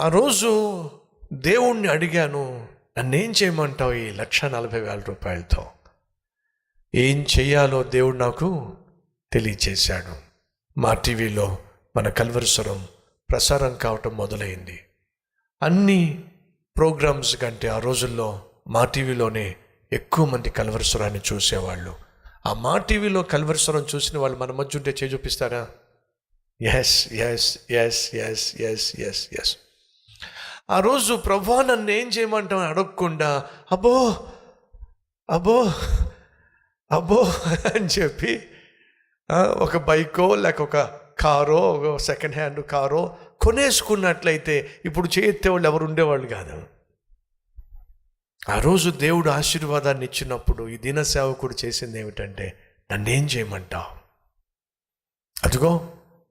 ఆ రోజు దేవుణ్ణి అడిగాను నన్నేం చేయమంటావు ఈ లక్ష నలభై వేల రూపాయలతో? ఏం చేయాలో దేవుడు నాకు తెలియచేశాడు. మా టీవీలో మన కల్వరిస్వరం ప్రసారం కావటం మొదలైంది. అన్ని ప్రోగ్రామ్స్ కంటే ఆ రోజుల్లో మా టీవీలోనే ఎక్కువ మంది కల్వరిస్వరాన్ని చూసేవాళ్ళు. ఆ మా టీవీలో కల్వరిస్వరం చూసిన వాళ్ళు మన మధ్య ఉంటే చేయి చూపిస్తారా? Yes yes yes yes yes yes yes ఆ రోజు ప్రభా నన్ను ఏం చేయమంటావు అని అడగకుండా అబ్బో అబ్బో అబ్బో అని చెప్పి ఒక బైకో లేక ఒక కారో ఒక సెకండ్ హ్యాండ్ కారో కొనేసుకున్నట్లయితే ఇప్పుడు చేస్తే వాళ్ళు ఎవరు ఉండేవాళ్ళు కాదు. ఆ రోజు దేవుడు ఆశీర్వాదాన్ని ఇచ్చినప్పుడు ఈ దిన సేవకుడు చేసింది ఏమిటంటే నన్నేం చేయమంటావు? అదిగో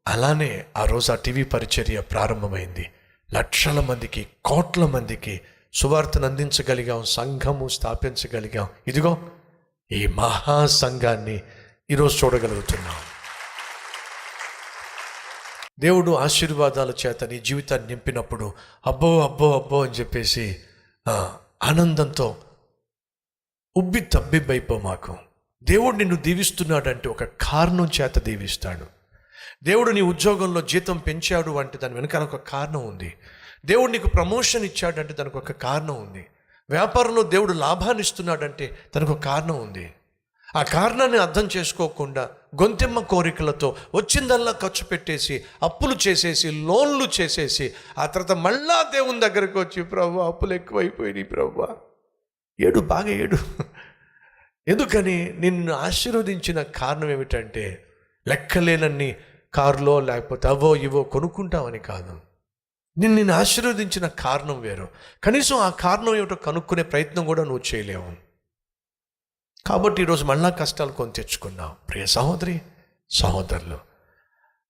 అలానే ఆ రోజు ఆ టీవీ పరిచర్య ప్రారంభమైంది. లక్షల మందికి కోట్ల మందికి సువార్తను అందించగలిగాం సంఘము స్థాపించగలిగాం. ఇదిగో ఈ మహా సంఘాన్ని ఈరోజు చూడగలుగుతున్నాం. దేవుడు ఆశీర్వాదాల చేత నీ జీవితాన్ని నింపినప్పుడు అబ్బో అబ్బో అబ్బో అని చెప్పేసి ఆనందంతో ఉబ్బి తబ్బిబ్బైపో మాకు. దేవుడు నిన్ను దీవిస్తున్నాడంటే ఒక కారణం చేత దీవిస్తాడు. దేవుడు నీ ఉద్యోగంలో జీతం పెంచాడు అంటే దాని వెనకాల ఒక కారణం ఉంది. దేవుడు నీకు ప్రమోషన్ ఇచ్చాడంటే దానికి ఒక కారణం ఉంది. వ్యాపారంలో దేవుడు లాభాన్ని ఇస్తున్నాడంటే తనకు ఒక కారణం ఉంది. ఆ కారణాన్ని అర్థం చేసుకోకుండా గొంతెమ్మ కోరికలతో వచ్చిందల్లా ఖర్చు పెట్టేసి అప్పులు చేసేసి లోన్లు చేసేసి ఆ తర్వాత మళ్ళా దేవుని దగ్గరకు వచ్చి ప్రభు అప్పులు ఎక్కువైపోయినాయి ప్రభు. ఏడు బాగా ఏడు. ఎందుకని నిన్ను ఆశీర్వదించిన కారణం ఏమిటంటే లెక్కలేనన్ని కారులో లేకపోతే అవో ఇవో కొనుక్కుంటామని కాదు. నిన్ను నేను ఆశీర్వదించిన కారణం వేరు. కనీసం ఆ కారణం ఏమిటో కనుక్కునే ప్రయత్నం కూడా నువ్వు చేయలేవు. కాబట్టి ఈరోజు మళ్ళా కష్టాలు కొని తెచ్చుకున్నావు. ప్రియ సహోదరి సహోదరులు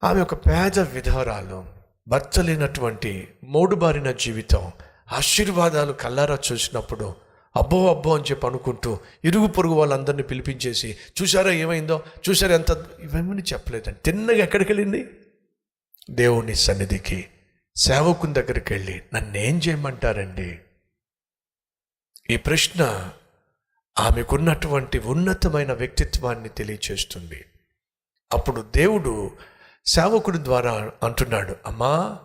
ఆమె ఒక పేద విధవరాలు భర్త లేనటువంటి మోడుబారిన జీవితం ఆశీర్వాదాలు కల్లారా చూసినప్పుడు అబ్బో అబ్బో అని చెప్పి అనుకుంటూ ఇరుగు పొరుగు వాళ్ళందరినీ పిలిపించేసి చూసారా ఏమైందో? చూసారా ఎంత ఇవేమని చెప్పలేదండి. తిన్నగా ఎక్కడికి వెళ్ళింది? దేవుని సన్నిధికి సేవకుని దగ్గరికి వెళ్ళి నన్నేం చేయమంటారండి? ఈ ప్రశ్న ఆమెకున్నటువంటి ఉన్నతమైన వ్యక్తిత్వాన్ని తెలియచేస్తుంది. అప్పుడు దేవుడు సేవకుడి ద్వారా అంటున్నాడు అమ్మా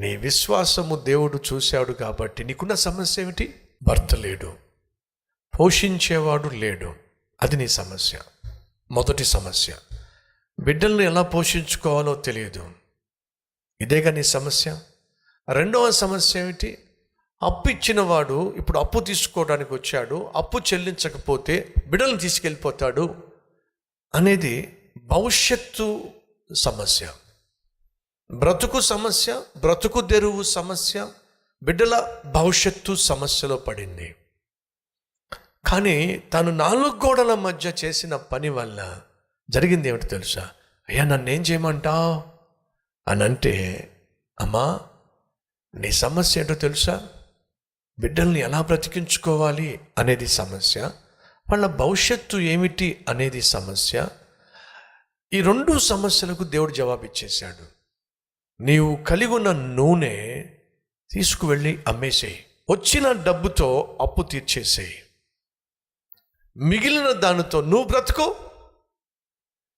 నీ విశ్వాసము దేవుడు చూశాడు కాబట్టి నీకున్న సమస్య ఏమిటి? భర్త లేడు. పోషించేవాడు లేడు. అది నీ సమస్య. మొదటి సమస్య. బిడ్డల్ని ఎలా పోషించుకోవాలో తెలియదు. ఇదేగా నీ సమస్య? రెండవ సమస్య ఏమిటి? అప్పు ఇచ్చినవాడు ఇప్పుడు అప్పు తీసుకోవడానికి వచ్చాడు. అప్పు చెల్లించకపోతే బిడ్డలను తీసుకెళ్ళిపోతాడు అనేది భవిష్యత్తు సమస్య. బ్రతుకు సమస్య బ్రతుకు తెరువు సమస్య బిడ్డల భవిష్యత్తు సమస్యలో పడింది. కానీ తను నాలుగు గోడల మధ్య చేసిన పని వల్ల జరిగింది ఏమిటి తెలుసా? అయ్యా నన్నేం చేయమంటావు అని అంటే అమ్మా నీ సమస్య ఏంటో తెలుసా? బిడ్డల్ని ఎలా బ్రతికించుకోవాలి అనేది సమస్య వాళ్ళ భవిష్యత్తు ఏమిటి అనేది సమస్య. ఈ రెండు సమస్యలకు దేవుడు జవాబిచ్చేశాడు. నీవు కలిగి ఉన్న నూనె తీసుకువెళ్ళి అమ్మేసేయి. వచ్చిన డబ్బుతో అప్పు తీర్చేసేయి. మిగిలిన దానితో నువ్వు బ్రతుకు.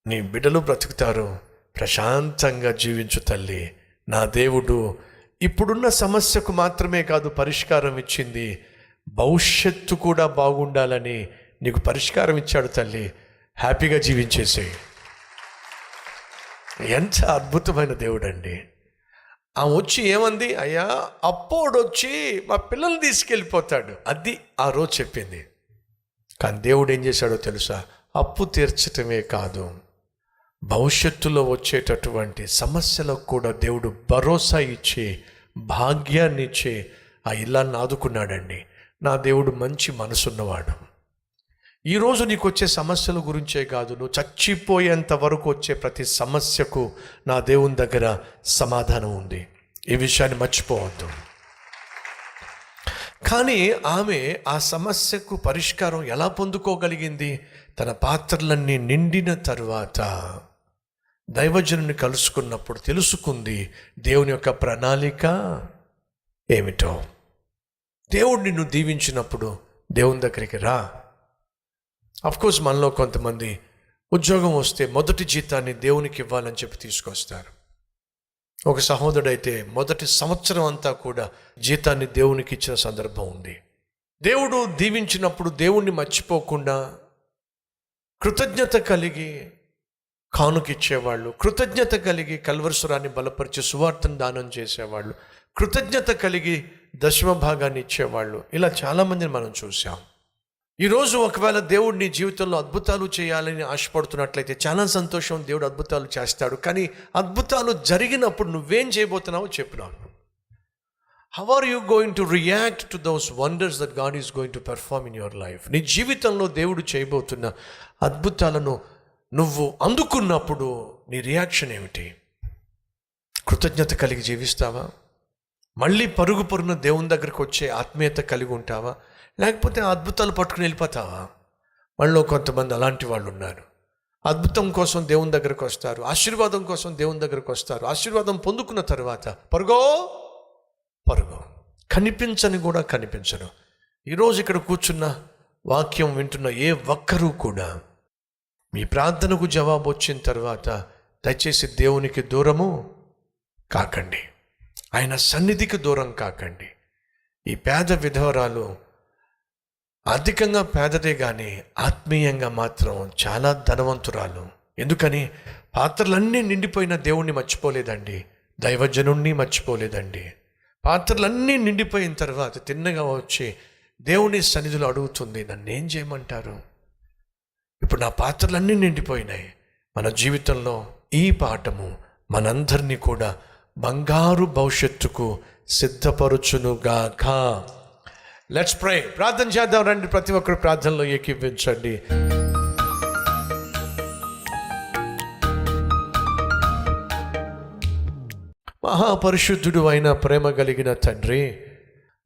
నీ బిడ్డలు బ్రతుకుతారు. ప్రశాంతంగా జీవించు తల్లి. నా దేవుడు ఇప్పుడున్న సమస్యకు మాత్రమే కాదు పరిష్కారం ఇచ్చింది. భవిష్యత్తు కూడా బాగుండాలని నీకు పరిష్కారం ఇచ్చాడు తల్లి. హ్యాపీగా జీవించేసే ఎంత అద్భుతమైన దేవుడండి. ఆమె ఆ వచ్చి ఏమంది? అయ్యా అప్పోడు వచ్చి మా పిల్లల్ని తీసుకెళ్ళిపోతాడు. అది ఆ రోజు చెప్పింది. కానీ దేవుడు ఏం చేశాడో తెలుసా? అప్పు తీర్చటమే కాదు. భవిష్యత్తులో వచ్చేటటువంటి సమస్యలకు కూడా దేవుడు భరోసా ఇచ్చి భాగ్యాన్ని ఇచ్చి ఆ ఇల్లాన్ని ఆదుకున్నాడండి. నా దేవుడు మంచి మనసున్నవాడు. ఈరోజు నీకు వచ్చే సమస్యల గురించే కాదు నువ్వు చచ్చిపోయేంత వరకు వచ్చే ప్రతి సమస్యకు నా దేవుని దగ్గర సమాధానం ఉంది. ఈ విషయాన్ని మర్చిపోవద్దు. కానీ ఆమె ఆ సమస్యకు పరిష్కారం ఎలా పొందుకోగలిగింది? తన పాత్రలన్నీ నిండిన తరువాత దైవజనుని కలుసుకున్నప్పుడు తెలుసుకుంది దేవుని యొక్క ప్రణాళిక ఏమిటో. దేవుడు నిన్ను దీవించినప్పుడు దేవుని దగ్గరికి రా. కోర్స్ మనలో కొంతమంది ఉద్యోగం వస్తే మొదటి జీతాన్ని దేవునికి ఇవ్వాలని చెప్పి తీసుకొస్తారు. ఒక సహోదరుడైతే మొదటి సంవత్సరం అంతా కూడా జీతాన్ని దేవునికి ఇచ్చిన సందర్భం ఉంది. దేవుడు దీవించినప్పుడు దేవుణ్ణి మర్చిపోకుండా కృతజ్ఞత కలిగి కానుకిచ్చేవాళ్ళు కృతజ్ఞత కలిగి కల్వరసురాన్ని బలపరిచి సువార్తను దానం చేసేవాళ్ళు కృతజ్ఞత కలిగి దశమ భాగాన్ని ఇచ్చేవాళ్ళు. ఇలా చాలామందిని మనం చూసాం ఈరోజు ఒకవేళ దేవుడు నీ జీవితంలో అద్భుతాలు చేయాలని ఆశపడుతున్నట్లయితే చాలా సంతోషం దేవుడు అద్భుతాలు చేస్తాడు. కానీ అద్భుతాలు జరిగినప్పుడు నువ్వేం చేయబోతున్నావో చెప్పినావు how are you going to react to those wonders that God is going to perform in your life నీ జీవితంలో దేవుడు చేయబోతున్న అద్భుతాలను నువ్వు అందుకున్నప్పుడు నీ రియాక్షన్ ఏమిటి? కృతజ్ఞత కలిగి జీవిస్తావా? మళ్ళీ పరుగు పరుగున దేవుని దగ్గరకు వచ్చే ఆత్మీయత కలిగి ఉంటావా? లేకపోతే అద్భుతాలు పట్టుకుని వెళ్ళిపోతావా? మనలో కొంతమంది అలాంటి వాళ్ళు ఉన్నారు. అద్భుతం కోసం దేవుని దగ్గరకు వస్తారు. ఆశీర్వాదం కోసం దేవుని దగ్గరకు వస్తారు. ఆశీర్వాదం పొందుకున్న తర్వాత పరుగో? పరుగు. కనిపించని కూడా కనిపించను. ఈరోజు ఇక్కడ కూర్చున్న వాక్యం వింటున్న ఏ ఒక్కరూ కూడా మీ ప్రార్థనకు జవాబు వచ్చిన తర్వాత దయచేసి దేవునికి దూరము కాకండి. ఆయన సన్నిధికి దూరం కాకండి. ఈ పేద విధవరాలు ఆర్థికంగా పేదదే కానీ ఆత్మీయంగా మాత్రం చాలా ధనవంతురాలు. ఎందుకని? పాత్రలన్నీ నిండిపోయిన దేవుణ్ణి మర్చిపోలేదండి. దైవజనుణ్ణి మర్చిపోలేదండి. పాత్రలన్నీ నిండిపోయిన తర్వాత తిన్నగా వచ్చి దేవుని సన్నిధిలో అడుగుతుంది నన్ను ఏం చేయమంటారు? ఇప్పుడు నా పాత్రలన్నీ నిండిపోయినాయి. మన జీవితంలో ఈ పాఠము మనందరినీ కూడా బంగారు భవిష్యత్తుకు సిద్ధపరుచునుగాక. లెట్స్ ప్రే ప్రార్థన చేద్దాం రండి. ప్రతి ఒక్కరు ప్రార్థనలో ఏకీపించండి మహాపరిశుద్ధుడు అయిన ప్రేమ కలిగిన తండ్రి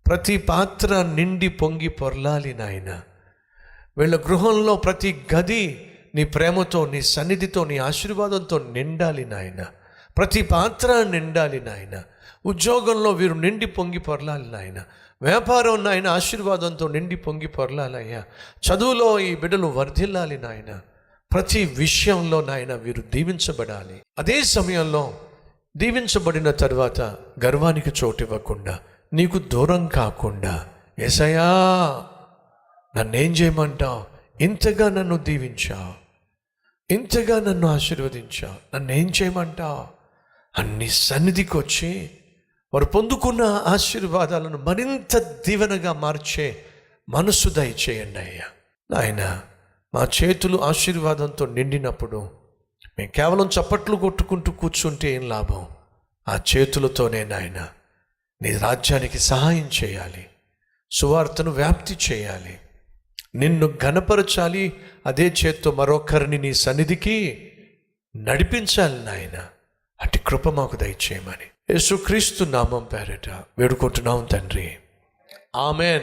ప్రతి పాత్ర నిండి పొంగి పొర్లాలి నాయన. వీళ్ళ గృహంలో ప్రతి గది నీ ప్రేమతో నీ సన్నిధితో నీ ఆశీర్వాదంతో నిండాలి నాయన. ప్రతి పాత్ర నిండాలి నాయన. ఉద్యోగంలో వీరు నిండి పొంగి పొరలాలి నాయన. వ్యాపారం నాయన ఆశీర్వాదంతో నిండి పొంగి పొరలాలయ్యా. చదువులో ఈ బిడ్డలు వర్ధిల్లాలి నాయన. ప్రతి విషయంలో నాయన వీరు దీవించబడాలి. అదే సమయంలో దీవించబడిన తర్వాత గర్వానికి చోటు ఇవ్వకుండా నీకు దూరం కాకుండా ఎసయా నన్నేం చేయమంటావు? ఇంతగా నన్ను దీవించావు. ఇంతగా నన్ను ఆశీర్వదించావు. నన్ను ఏం చేయమంటావు? అన్ని సన్నిధికి వచ్చి వారు పొందుకున్న ఆశీర్వాదాలను మరింత దీవెనగా మార్చే మనస్సు దయచేయండి అయ్యా. నాయన మా చేతులు ఆశీర్వాదంతో నిండినప్పుడు మేము కేవలం చప్పట్లు కొట్టుకుంటూ కూర్చుంటే ఏం లాభం? ఆ చేతులతోనే నాయన నీ రాజ్యానికి సహాయం చేయాలి. సువార్తను వ్యాప్తి చేయాలి. నిన్ను ఘనపరచాలి. అదే చేత్తో మరొకరిని నీ సన్నిధికి నడిపించాలి నాయన. అటు కృప మాకు దయచేయమని. యేసుక్రీస్తు నామం పేరట వేడుకుంటున్నాం తండ్రి. ఆమెన్.